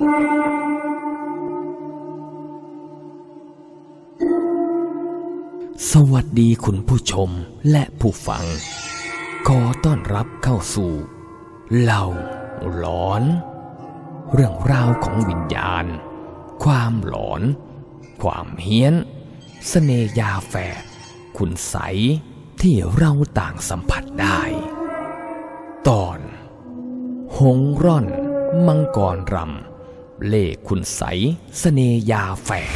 สวัสดีคุณผู้ชมและผู้ฟัง ขอต้อนรับเข้าสู่เล่าหลอน เรื่องราวของวิญญาณ ความหลอน ความเฮี้ยนเสน่ยาแฝดคุณใสที่เราต่างสัมผัสได้ ตอน หงร่อน มังกรรำ เล่คุณใสยเสนยาแฝด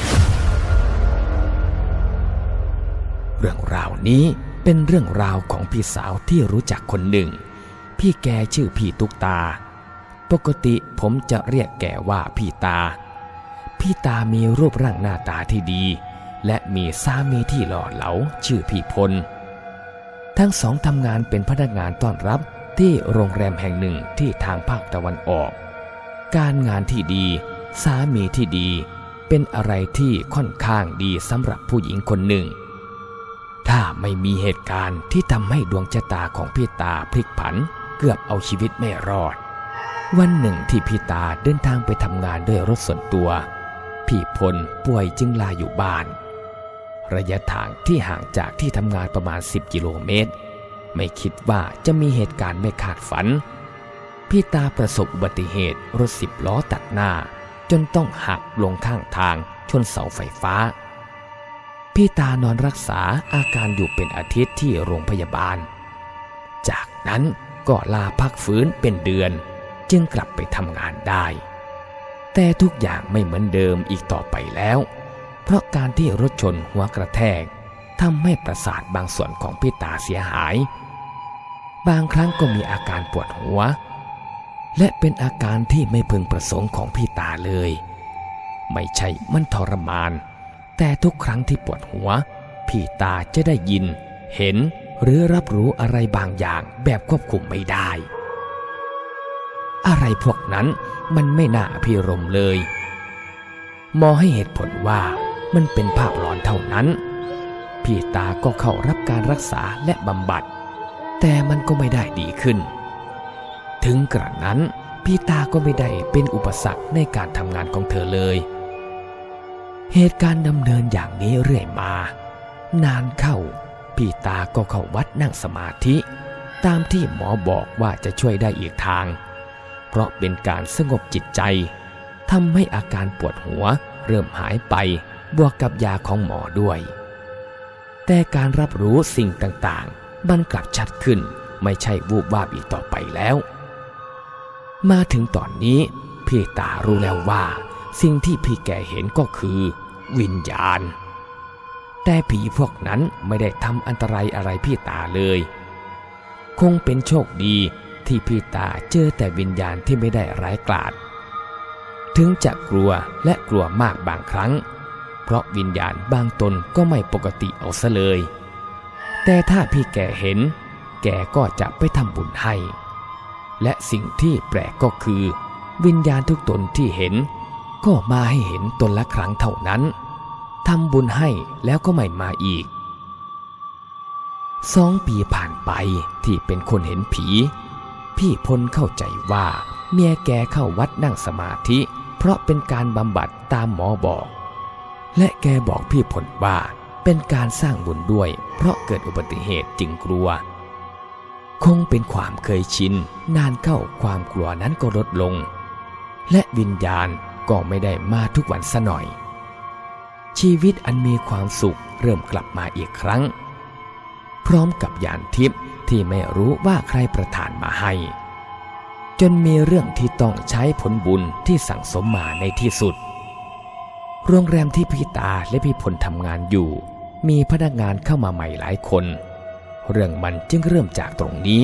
เรื่องราวนี้เป็นเรื่องราวของพี่สาวที่รู้จักคนหนึ่ง พี่แกชื่อพี่ตุกตา ปกติผมจะเรียกแกว่าพี่ตา พี่ตามีรูปร่างหน้าตาที่ดี และมีสามีที่หล่อเหลาชื่อพี่พล ทั้งสองทำงานเป็นพนักงานต้อนรับที่โรงแรมแห่งหนึ่งที่ทางภาคตะวันออก การงานที่ดี สามีที่ดี เป็นอะไรที่ค่อนข้างดีสำหรับผู้หญิงคนหนึ่ง ถ้าไม่มีเหตุการณ์ที่ทำให้ดวงชะตาของพี่ตาพลิกผันเกือบเอาชีวิตไม่รอด วันหนึ่งที่พี่ตาเดินทางไปทำงานด้วยรถส่วนตัว พี่พลป่วยจึงลาอยู่บ้าน ระยะทางที่ห่างจากที่ทำงานประมาณ 10 กิโลเมตร ไม่คิดว่าจะมีเหตุการณ์ไม่คาดฝัน พี่ตาประสบอุบัติเหตุรถสิบล้อตัดหน้า จนต้องหักลงข้างทางชนเสาไฟฟ้า พี่ตานอนรักษาอาการอยู่เป็นอาทิตย์ที่โรงพยาบาล จากนั้นก็ลาพักฟื้นเป็นเดือน จึงกลับไปทำงานได้ แต่ทุกอย่างไม่เหมือนเดิมอีกต่อไปแล้ว เพราะการที่รถชนหัวกระแทกทำให้ประสาทบางส่วนของพี่ตาเสียหาย บางครั้งก็มีอาการปวดหัว และเป็นอาการที่ไม่พึงประสงค์ของพี่ตาเลย ไม่ใช่มันทรมาน แต่ทุกครั้งที่ปวดหัว พี่ตาจะได้ยิน เห็นหรือรับรู้อะไรบางอย่างแบบควบคุมไม่ได้ อะไรพวกนั้นมันไม่น่าพิรมเลย มอให้เหตุผลว่ามันเป็นภาพหลอนเท่านั้น พี่ตาก็เข้ารับการรักษาและบำบัด แต่มันก็ไม่ได้ดีขึ้น ถึงกระนั้น พี่ตาก็ไม่ได้เป็นอุปสรรคในการทำงานของเธอเลย เหตุการณ์ดำเนินอย่างนี้เรื่อยมา นานเข้า พี่ตาก็เข้าวัดนั่งสมาธิ ตามที่หมอบอกว่าจะช่วยได้อีกทาง เพราะเป็นการสงบจิตใจทำให้อาการปวดหัวเริ่มหายไปบวกกับยาของหมอด้วย แต่การรับรู้สิ่งต่างๆ มันกลับชัดขึ้นไม่ใช่วูบวาบอีกต่อไปแล้ว มาถึงตอนนี้พี่ตารู้แล้วว่า สิ่งที่พี่แกเห็นก็คือ วิญญาณ แต่ผีพวกนั้นไม่ได้ทำอันตรายอะไรพี่ตาเลย คงเป็นโชคดีที่พี่ตาเจอแต่วิญญาณที่ไม่ได้ร้ายกาจถึงจะกลัวและกลัวมากบางครั้ง เพราะวิญญาณบางตนก็ไม่ปกติเอาซะเลย แต่ถ้าพี่แกเห็น แกก็จะไปทำบุญให้ และสิ่งที่แปลกก็คือ วิญญาณทุกตนที่เห็น ก็มาให้เห็นตนละครั้งเท่านั้นทำบุญให้แล้วก็ไม่มาอีกสองปีผ่านไปที่เป็นคนเห็นผี พี่พลเข้าใจว่าเมียแกเข้าวัดนั่งสมาธิ เพราะเป็นการบำบัดตามหมอบอก และแกบอกพี่พลว่าเป็นการสร้างบุญด้วย เพราะเกิดอุบัติเหตุจึงกลัว คงเป็นความเคยชินนานเข้าความกลัวนั้นก็ลดลง และวิญญาณก็ไม่ได้มาทุกวันซะหน่อย ชีวิตอันมีความสุขเริ่มกลับมาอีกครั้ง พร้อมกับยานทิพย์ที่ไม่รู้ว่าใครประทานมาให้ จนมีเรื่องที่ต้องใช้ผลบุญที่สั่งสมมาในที่สุด โรงแรมที่พี่ตาและพี่พลทำงานอยู่ มีพนักงานเข้ามาใหม่หลายคน เรื่องมันจึงเริ่มจากตรงนี้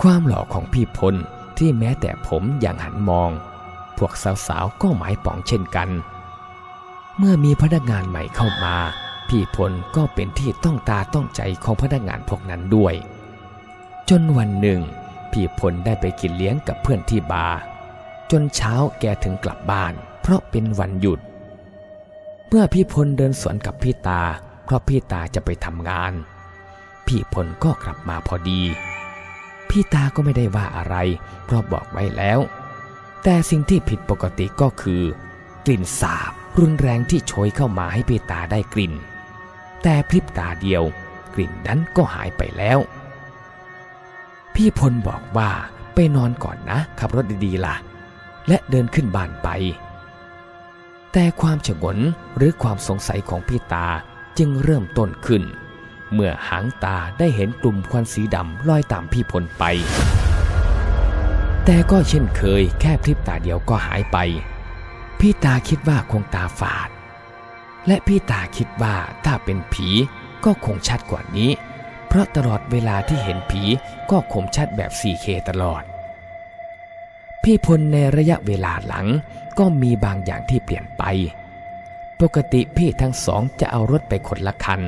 ความหล่อของพี่พลที่แม้แต่ผมยังหันมอง พวกสาวๆก็หมายปองเช่นกัน เมื่อมีพนักงานใหม่เข้ามา พี่พลก็เป็นที่ต้องตาต้องใจของพนักงานพวกนั้นด้วย จนวันหนึ่ง พี่พลได้ไปกินเลี้ยงกับเพื่อนที่บาร์จนเช้าแกถึงกลับบ้าน เพราะเป็นวันหยุด เมื่อพี่พลเดินสวนกับพี่ตา เพราะพี่ตาจะไปทำงาน พี่พลก็กลับมาพอดี พี่ตาก็ไม่ได้ว่าอะไร เพราะบอกไว้แล้ว แต่สิ่งที่ผิดปกติก็คือ กลิ่นสาบรุนแรงที่โชยเข้ามาให้พี่ตาได้กลิ่น แต่พริบตาเดียว กลิ่นนั้นก็หายไปแล้ว พี่พลบอกว่าไปนอนก่อนนะ ขับรถดีๆล่ะ และเดินขึ้นบ้านไป แต่ความฉงนหรือความสงสัยของพี่ตาจึงเริ่มต้นขึ้น เมื่อหางตาได้เห็นกลุ่มควันสีดำลอยตามพี่พลไป แต่ก็เช่นเคยแค่พริบตาเดียวก็หายไป พี่ตาคิดว่าคงตาฝาด และพี่ตาคิดว่าถ้าเป็นผีก็คงชัดกว่านี้ เพราะตลอดเวลาที่เห็นผีก็คมชัดแบบ 4K ตลอด พี่พลในระยะเวลาหลังก็มีบางอย่างที่เปลี่ยนไป ปกติพี่ทั้งสองจะเอารถไปคนละคัน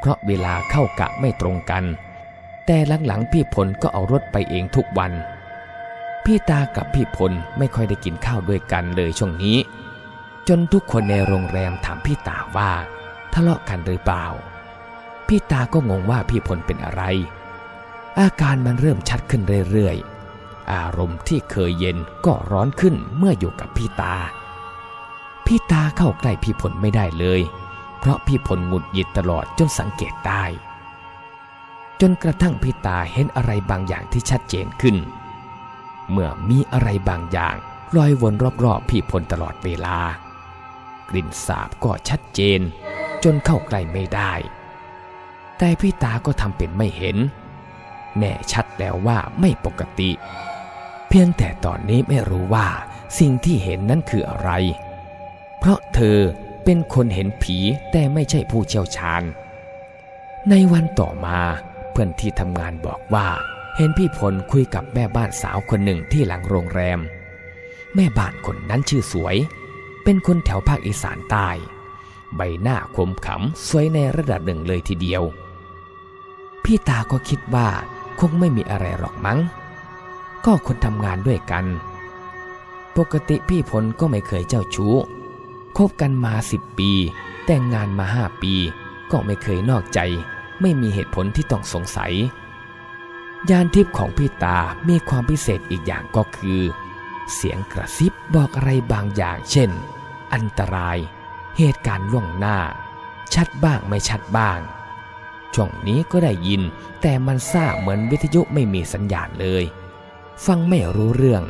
เพราะเวลาเข้ากะไม่ตรงกัน แต่หลังๆพี่พลก็เอารถไปเองทุกวัน พี่ตากับพี่พลไม่ค่อยได้กินข้าวด้วยกันเลยช่วงนี้ จนทุกคนในโรงแรมถามพี่ตาว่าทะเลาะกันหรือเปล่า พี่ตาก็งงว่าพี่พลเป็นอะไร อาการมันเริ่มชัดขึ้นเรื่อยๆ อารมณ์ที่เคยเย็นก็ร้อนขึ้นเมื่ออยู่กับพี่ตา พี่ตาเข้าใกล้พี่พลไม่ได้เลย เพราะพี่พลหงุดหงิดตลอดจนสังเกตได้ จนกระทั่งพี่ตาเห็นอะไรบางอย่างที่ชัดเจนขึ้น เมื่อมีอะไรบางอย่างลอยวนรอบๆพี่พลตลอดเวลา กลิ่นสาบก็ชัดเจน จนเข้าใกล้ไม่ได้ แต่พี่ตาก็ทำเป็นไม่เห็น แน่ชัดแล้วว่าไม่ปกติ เพียงแต่ตอนนี้ไม่รู้ว่าสิ่งที่เห็นนั้นคืออะไร เพราะเธอ เป็นคนเห็นผีแต่ไม่ใช่ผู้เชี่ยวชาญ ในวันต่อมาเพื่อนที่ทำงานบอกว่า เห็นพี่พลคุยกับแม่บ้านสาวคนหนึ่งที่หลังโรงแรม แม่บ้านคนนั้นชื่อสวย เป็นคนแถวภาคอีสานใต้ ใบหน้าคมขำสวยในระดับหนึ่งเลยทีเดียว พี่ตาก็คิดว่าคงไม่มีอะไรหรอกมั้ง ก็คนทำงานด้วยกัน ปกติพี่พลก็ไม่เคยเจ้าชู้ คบกันมาสิบปี แต่งงานมาห้าปี ก็ไม่เคยนอกใจ ไม่มีเหตุผลที่ต้องสงสัย ยานทิพย์ของพี่ตามีความพิเศษอีกอย่างก็คือ เสียงกระซิบบอกอะไรบางอย่าง เช่น อันตราย เหตุการณ์ล่วงหน้า ชัดบ้างไม่ชัดบ้างช่วงนี้ก็ได้ยิน แต่มันซ่าเหมือนวิทยุไม่มีสัญญาณเลย ฟังไม่รู้เรื่อง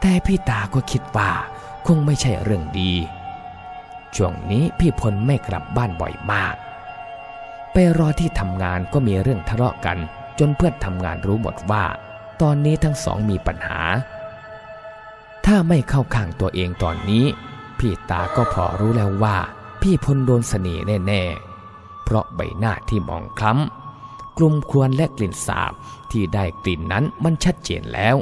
แต่พี่ตาก็คิดว่า คงไม่ใช่เรื่องดี ช่วงนี้พี่พลไม่กลับบ้านบ่อยมาก ไปรอที่ทำงานก็มีเรื่องทะเลาะกัน จนเพื่อนทำงานรู้หมดว่า ตอนนี้ทั้งสองมีปัญหา ถ้าไม่เข้าข้างตัวเองตอนนี้ พี่ตาก็พอรู้แล้วว่า พี่พลโดนเสน่ห์แน่ๆ เพราะใบหน้าที่มองคล้ำกลุ่มครวนและกลิ่นสาบที่ได้กลิ่นนั้นมันชัดเจนแล้ว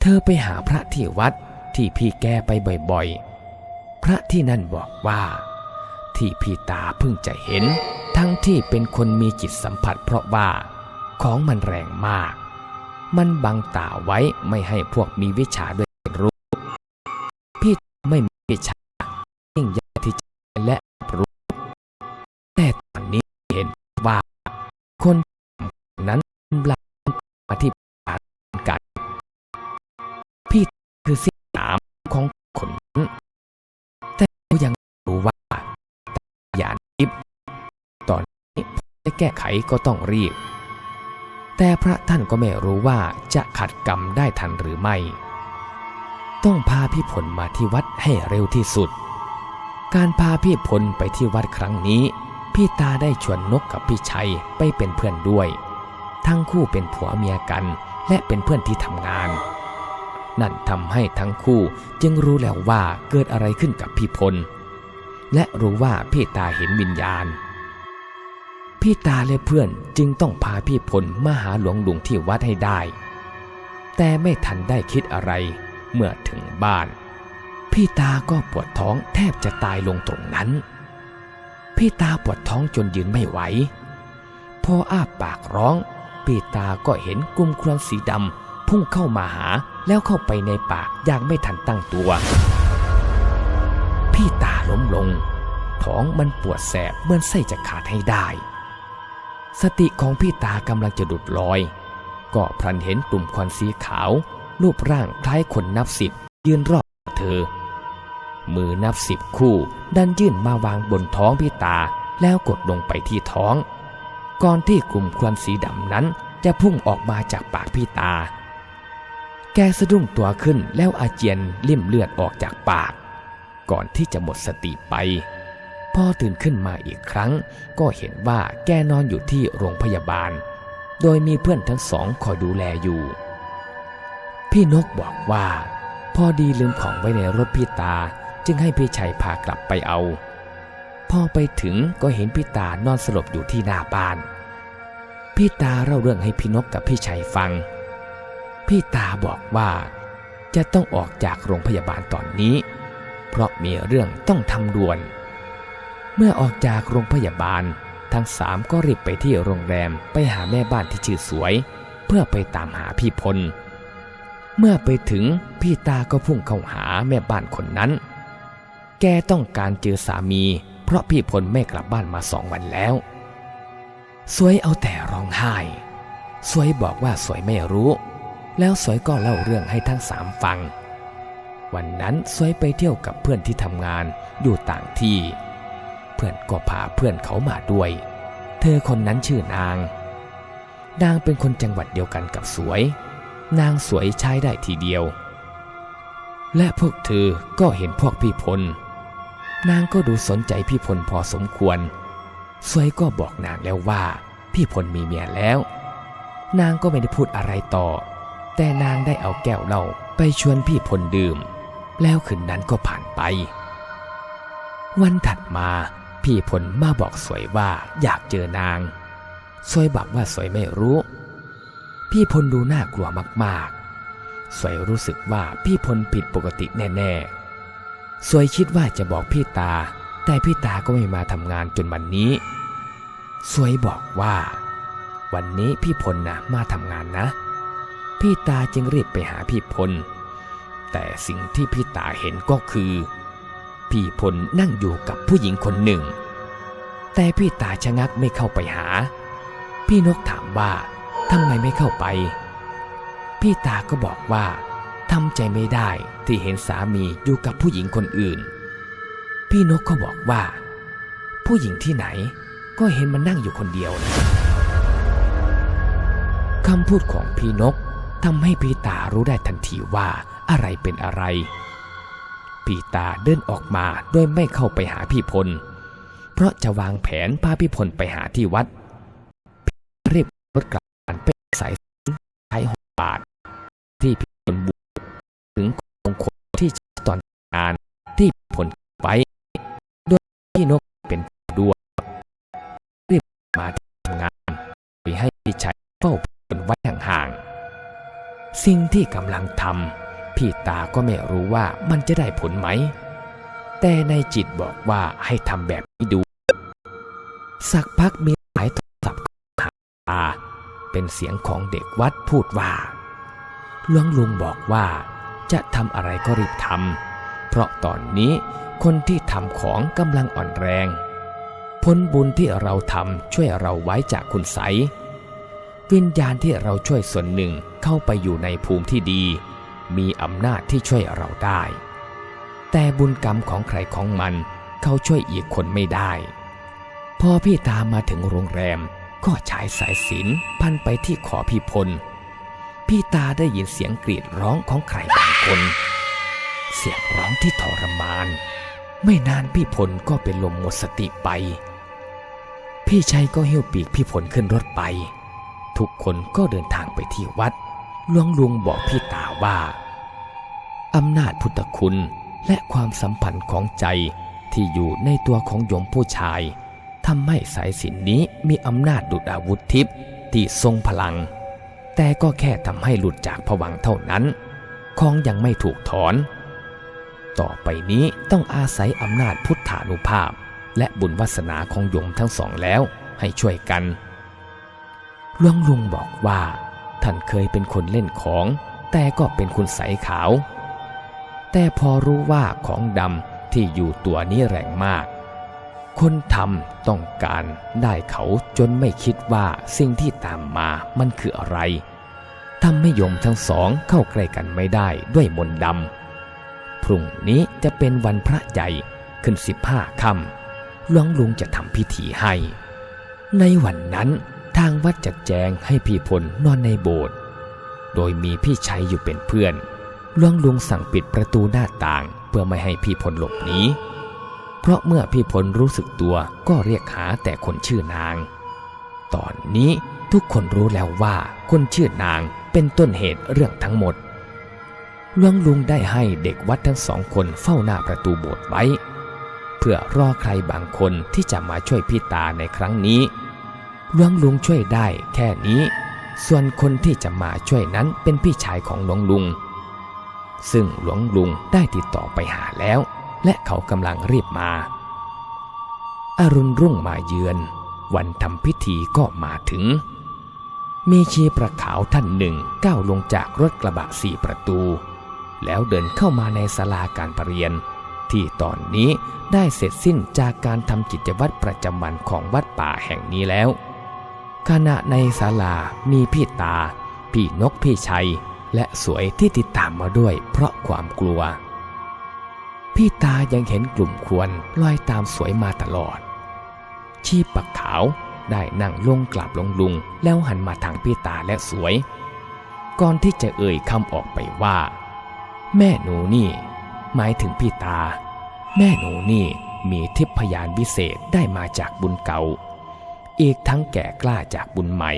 เธอไปหาพระที่วัด ที่พี่แกไปบ่อยๆ พระที่นั่นบอกว่า ที่พี่ตาเพิ่งจะเห็น ทั้งที่เป็นคนมีจิตสัมผัสเพราะว่า ของมันแรงมาก มันบังตาไว้ไม่ให้พวกมีวิชาด้วยรู้ พี่ไม่มีวิชายิ่งยากที่จะและรู้ แต่ตอนนี้เห็นว่า คนนั้น แก้ไขก็ต้องรีบ แต่พระท่านก็ไม่รู้ว่าจะขัดกรรมได้ทันหรือไม่ ต้องพาพี่ผลมาที่วัดให้เร็วที่สุด การพาพี่พลไปที่วัดครั้งนี้ พี่ตาได้ชวนนกกับพี่ชัยไปเป็นเพื่อนด้วย ทั้งคู่เป็นผัวเมียกันและเป็นเพื่อนที่ทำงาน นั่นทำให้ทั้งคู่จึงรู้แล้วว่าเกิดอะไรขึ้นกับพี่พลและรู้ว่าพี่ตาเห็นวิญญาณ พี่ตาและเพื่อนจึงต้องพาพี่พลมาหาหลวงลุงที่วัดให้ได้ แต่ไม่ทันได้คิดอะไร เมื่อถึงบ้าน พี่ตาก็ปวดท้องแทบจะตายลงตรงนั้น พี่ตาปวดท้องจนยืนไม่ไหว พออ้าปากร้อง พี่ตาก็เห็นกลุ่มครนสีดำพุ่งเข้ามาหาแล้วเข้าไปในปากอย่างไม่ทันตั้งตัว พี่ตาล้มลง ท้องมันปวดแสบเหมือนไส้จะขาดให้ได้ สติของพี่ตากำลังจะดุดลอย ก็พลันเห็นกลุ่มควันสีขาว รูปร่างคล้ายคนนับสิบยืนรอบเธอ มือนับสิบคู่ดันยื่นมาวางบนท้องพี่ตาแล้วกดลงไปที่ท้อง ก่อนที่กลุ่มควันสีดำนั้นจะพุ่งออกมาจากปากพี่ตา แกสะดุ้งตัวขึ้นแล้วอาเจียนลิ่มเลือดออกจากปาก ก่อนที่จะหมดสติไป พอตื่นขึ้นมาอีกครั้ง ก็เห็นว่าแกนอนอยู่ที่โรงพยาบาล โดยมีเพื่อนทั้งสองคอยดูแลอยู่ พี่นกบอกว่า พอดีลืมของไว้ในรถพี่ตา จึงให้พี่ชัยพากลับไปเอา พอไปถึงก็เห็นพี่ตานอนสลบอยู่ที่หน้าบ้าน พี่ตาเล่าเรื่องให้พี่นกกับพี่ชัยฟัง พี่ตาบอกว่าจะต้องออกจากโรงพยาบาลตอนนี้ เพราะมีเรื่องต้องทำด่วน เมื่อออกจากโรงพยาบาล ทั้งสามก็รีบไปที่โรงแรมไปหาแม่บ้านที่ชื่อสวย เพื่อไปตามหาพี่พล เมื่อไปถึงพี่ตาก็พุ่งเข้าหาแม่บ้านคนนั้น แกต้องการเจอสามี เพราะพี่พลไม่กลับบ้านมาสองวันแล้ว สวยเอาแต่ร้องไห้ สวยบอกว่าสวยไม่รู้ แล้วสวยก็เล่าเรื่องให้ทั้งสามฟัง วันนั้นสวยไปเที่ยวกับเพื่อนที่ทำงานอยู่ต่างที่ เพื่อนก็พาเพื่อนเขามาด้วย เธอคนนั้นชื่อนาง นางเป็นคนจังหวัดเดียวกันกับสวย นางสวยใช้ได้ทีเดียว และพวกเธอก็เห็นพวกพี่พล นางก็ดูสนใจพี่พลพอสมควร สวยก็บอกนางแล้วว่า พี่พลมีเมียแล้ว นางก็ไม่ได้พูดอะไรต่อ แต่นางได้เอาแก้วเหล้าไปชวนพี่พลดื่ม แล้วคืนนั้นก็ผ่านไปวันถัดมา พี่พลมาบอกสวยว่าอยากเจอนาง สวยบอกว่าสวยไม่รู้ พี่พลดูน่ากลัวมากๆ สวยรู้สึกว่าพี่พลผิดปกติแน่ๆ สวยคิดว่าจะบอกพี่ตา แต่พี่ตาก็ไม่มาทำงานจนวันนี้ สวยบอกว่า วันนี้พี่พลนะมาทำงานนะ พี่ตาจึงรีบไปหาพี่พลแต่สิ่งที่พี่ตาเห็นก็คือ พี่พลนั่งอยู่กับผู้หญิงคนหนึ่ง แต่พี่ตาชะงักไม่เข้าไปหา พี่นกถามว่าทำไมไม่เข้าไป พี่ตาก็บอกว่าทำใจไม่ได้ที่เห็นสามีอยู่กับผู้หญิงคนอื่น พี่นกก็บอกว่า ผู้หญิงที่ไหนก็เห็นมันนั่งอยู่คนเดียวนะคำพูดของพี่นกทำให้พี่ตารู้ได้ทันทีว่าอะไรเป็นอะไร พี่ตาเดินออกมาโดยไม่เข้าไปหาพี่พล เพราะจะวางแผนพาพี่พลไปหาที่วัดรีบรถกลับบ้านไปสายใช้หกบาท ที่พี่พลบวชถึงของคนที่ตอนงานที่พี่พลไว้โดยพี่นกเป็นดวงรีบมาที่ทำงานไปให้พี่ชายเฝ้าพี่พลไว้ห่างๆสิ่งที่กำลังทำ พี่ตาก็ไม่รู้ว่ามันจะได้ผลไหม แต่ในจิตบอกว่าให้ทำแบบนี้ดู สักพักมีสายโทรศัพท์หาตา เป็นเสียงของเด็กวัดพูดว่าหลวงลุงบอกว่าจะทำอะไรก็รีบทำเพราะตอนนี้คนที่ทำของกำลังอ่อนแรงผลบุญที่เราทำช่วยเราไว้จากคุณใส วิญญาณที่เราช่วยส่วนหนึ่งเข้าไปอยู่ในภูมิที่ดี มีอำนาจที่ช่วยเราได้ แต่บุญกรรมของใครของมันเขาช่วยอีกคนไม่ได้ พอพี่ตามมาถึงโรงแรมก็ฉายสายสินพันไปที่ขอพี่พล พี่ตาได้ยินเสียงกรีดร้องของใครบางคน เสียงร้องที่ทรมาน ไม่นานพี่พลก็เป็นลมหมดสติไป พี่ชัยก็เหิ้วปีกพี่พลขึ้นรถไป ทุกคนก็เดินทางไปที่วัด หลวงลุงบอกพี่ตาว่าอำนาจพุทธคุณและความสัมพันธ์ของใจที่อยู่ในตัวของโยมผู้ชายทำให้สายสินนี้มีอำนาจดุดอาวุธทิพย์ที่ทรงพลัง แต่ก็แค่ทำให้หลุดจากผวังเท่านั้นของยังไม่ถูกถอน ต่อไปนี้ต้องอาศัยอำนาจพุทธานุภาพ และบุญวาสนาของโยมทั้งสองแล้วให้ช่วยกันหลวงลุงบอกว่า ท่านเคยเป็นคนเล่นของ แต่ก็เป็นคุณใสขาว แต่พอรู้ว่าของดำที่อยู่ตัวนี้แรงมาก คนทำต้องการได้เขาจนไม่คิดว่าสิ่งที่ตามมามันคืออะไรทำให้ยมทั้งสองเข้าใกล้กันไม่ได้ด้วยมนต์ดำ พรุ่งนี้จะเป็นวันพระใหญ่ขึ้นสิบห้าค่ำหลวงลุงจะทำพิธีให้ ในวันนั้น ทางวัดจัดแจงให้พี่พลนอนในโบสถ์โดยมีพี่ชัยอยู่เป็นเพื่อนหลวงลุงสั่งปิดประตูหน้าต่างเพื่อไม่ให้พี่พลหลบหนีเพราะเมื่อพี่พลรู้สึกตัวก็เรียกหาแต่คนชื่อนาง ตอนนี้ทุกคนรู้แล้วว่าคนชื่อนางเป็นต้นเหตุเรื่องทั้งหมดหลวงลุงได้ให้เด็กวัดทั้งสองคนเฝ้าหน้าประตูโบสถ์ไว้ เพื่อรอใครบางคนที่จะมาช่วยพี่ตาในครั้งนี้ หลวงลุงช่วยได้แค่นี้ ส่วนคนที่จะมาช่วยนั้นเป็นพี่ชายของหลวงลุง ซึ่งหลวงลุงได้ติดต่อไปหาแล้ว และเขากำลังรีบมาอรุณรุ่งมาเยือน วันทำพิธีก็มาถึง มีชีประขาวท่านหนึ่งก้าวลงจากรถกระบะสี่ประตู แล้วเดินเข้ามาในศาลาการประเรียน ที่ตอนนี้ได้เสร็จสิ้นจากการทำกิจวัตรประจำวันของวัดป่าแห่งนี้แล้ว ขณะในศาลามีพี่ตา พี่นกพี่ชัย และสวยที่ติดตามมาด้วยเพราะความกลัว พี่ตายังเห็นกลุ่มควรลอยตามสวยมาตลอด ชีปักขาวได้นั่งลงกราบลงลุง แล้วหันมาทางพี่ตาและสวย ก่อนที่จะเอ่ยคำออกไปว่า แม่หนูนี่ หมายถึงพี่ตา แม่หนูนี่มีทิพยานวิเศษได้มาจากบุญเก่า อีกทั้งแก่กล้าจากบุญใหม่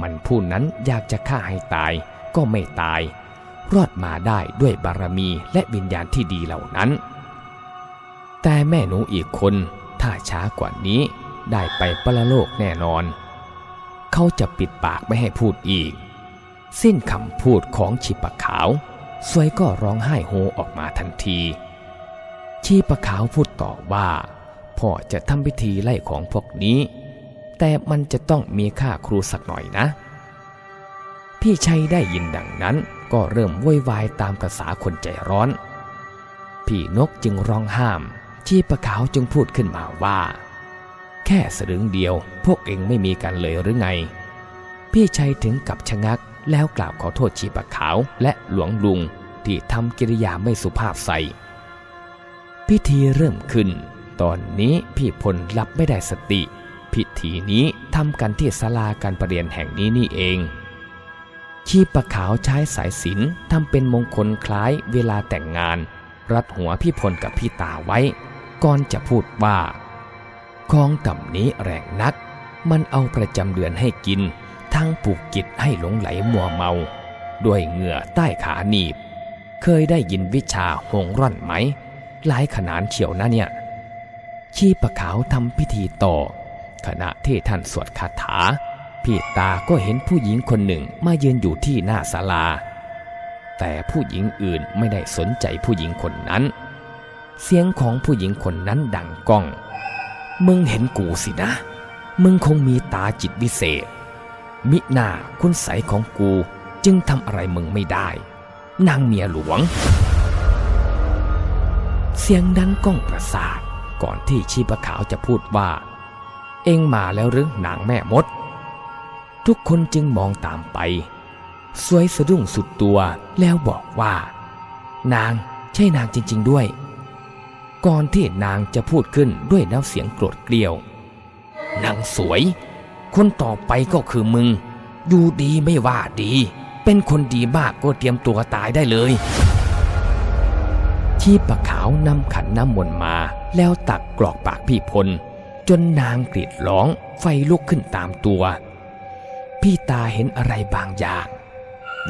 มันผู้นั้นอยากจะฆ่าให้ตายก็ไม่ตาย รอดมาได้ด้วยบารมีและวิญญาณที่ดีเหล่านั้น แต่แม่หนูอีกคนถ้าช้ากว่านี้ได้ไปปรโลกแน่นอน เขาจะปิดปากไม่ให้พูดอีก สิ้นคำพูดของชีปะขาวสวยก็ร้องไห้โฮออกมาทันที ชีปะขาวพูดต่อว่าพ่อจะทำพิธีไล่ของพวกนี้ แต่มันจะต้องมีค่าครูสักหน่อยนะ พี่ชัยได้ยินดังนั้นก็เริ่มวุ่นวายตามภาษาคนใจร้อน พี่นกจึงร้องห้าม ชีปะขาวจึงพูดขึ้นมาว่า แค่สลึงเดียวพวกเองไม่มีกันเลยหรือไง พี่ชัยถึงกับชะงักแล้วกล่าวขอโทษชีปะขาวและหลวงลุงที่ทำกิริยาไม่สุภาพใส่ พิธีเริ่มขึ้น ตอนนี้พี่พลรับไม่ได้สติ พิธีนี้ทำกันที่ศาลาการประเรียนแห่งนี้นี่เอง ชีปะขาวใช้สายสิญจนทำเป็นมงคลคล้ายเวลาแต่งงาน รัดหัวพี่พลกับพี่ตาไว้ ก่อนจะพูดว่าของต่ำนี้แรงนัก มันเอาประจำเดือนให้กิน ทั้งปลูกจิตให้หลงไหลมัวเมา ด้วยเหงื่อใต้ขาหนีบ เคยได้ยินวิชาหงร่อนไหม หลายขนานเฉียวนะเนี่ย ชีปะขาวทำพิธีต่อ ขณะที่ท่านสวดคาถา พี่ตาก็เห็นผู้หญิงคนหนึ่งมายืนอยู่ที่หน้าศาลา แต่ผู้หญิงอื่นไม่ได้สนใจผู้หญิงคนนั้น เสียงของผู้หญิงคนนั้นดังก้อง มึงเห็นกูสินะ มึงคงมีตาจิตวิเศษ มิหน้าคุณใสของกูจึงทำอะไรมึงไม่ได้ นางเมียหลวง เสียงดังก้องประสาทก่อนที่ชีปะขาวจะพูดว่า เองมาแล้วหรือนางแม่มด ทุกคนจึงมองตามไป สวยสะดุ้งสุดตัวแล้วบอกว่า นางใช่นางจริง ๆด้วย ก่อนที่นางจะพูดขึ้นด้วยน้ำเสียงโกรธเกลียว นางสวย คนต่อไปก็คือมึง อยู่ดีไม่ว่าดี เป็นคนดีมากก็เตรียมตัวตายได้เลยชีปะขาวนำขันน้ำมนต์มาแล้วตักกรอกปากพี่พล จนนางกรีดร้องไฟลุกขึ้นตามตัว พี่ตาเห็นอะไรบางอย่าง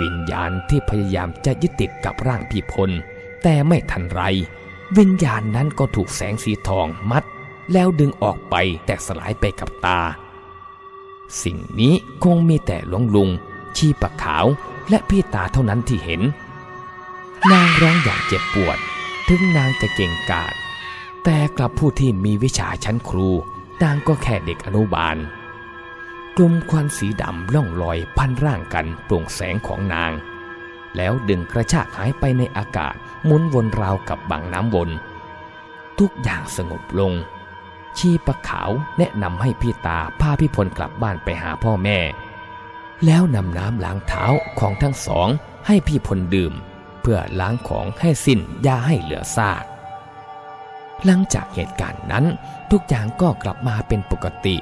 วิญญาณที่พยายามจะยึดติดกับร่างพี่พล แต่ไม่ทันไร วิญญาณนั้นก็ถูกแสงสีทองมัด แล้วดึงออกไปแตกสลายไปกับตา สิ่งนี้คงมีแต่หลวงลุง ชีปะขาวและพี่ตาเท่านั้นที่เห็น นางร้องอย่างเจ็บปวด ถึงนางจะเก่งกาจแต่กลับผู้ที่มีวิชาชั้นครู นางก็แค่เด็กอนุบาล กลุ่มควันสีดำล่องลอยพันร่างกันโปร่งแสงของนาง แล้วดึงกระชากหายไปในอากาศหมุนวนราวกับบางน้ำวน ทุกอย่างสงบลง ชีปะขาวแนะนำให้พี่ตาพาพี่พลกลับบ้านไปหาพ่อแม่ แล้วนำน้ำล้างเท้าของทั้งสองให้พี่พลดื่ม เพื่อล้างของให้สิ้นอย่าให้เหลือซาก หลังจากเหตุการณ์นั้น ทุกอย่างก็กลับมาเป็นปกติ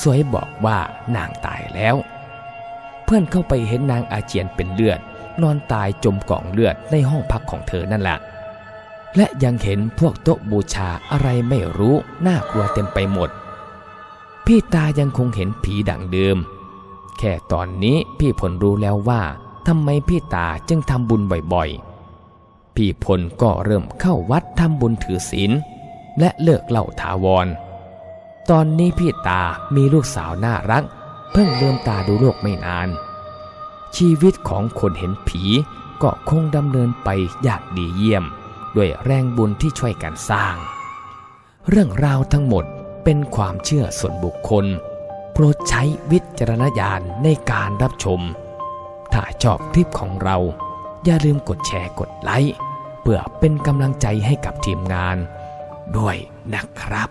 สวยบอกว่านางตายแล้ว เพื่อนเข้าไปเห็นนางอาเจียนเป็นเลือด นอนตายจมกองเลือดในห้องพักของเธอนั่นแหละ และยังเห็นพวกโต๊ะบูชาอะไรไม่รู้น่ากลัวเต็มไปหมด พี่ตายังคงเห็นผีดังเดิม แค่ตอนนี้พี่ผลรู้แล้วว่าทำไมพี่ตาจึงทำบุญบ่อยๆ พี่พลก็เริ่มเข้าวัดทำบุญถือศีล และเลิกเหล่าถาวร ตอนนี้พี่ตามีลูกสาวน่ารัก เพิ่งเริ่มตาดูโลกไม่นาน ชีวิตของคนเห็นผีก็คงดำเนินไปอย่างดีเยี่ยม ด้วยแรงบุญที่ช่วยกันสร้าง เรื่องราวทั้งหมดเป็นความเชื่อส่วนบุคคล โปรดใช้วิจารณญาณในการรับชม ถ้าชอบคลิปของเรา อย่าลืมกดแชร์กดไลค์เพื่อเป็นกำลังใจให้กับทีมงาน ด้วยนะครับ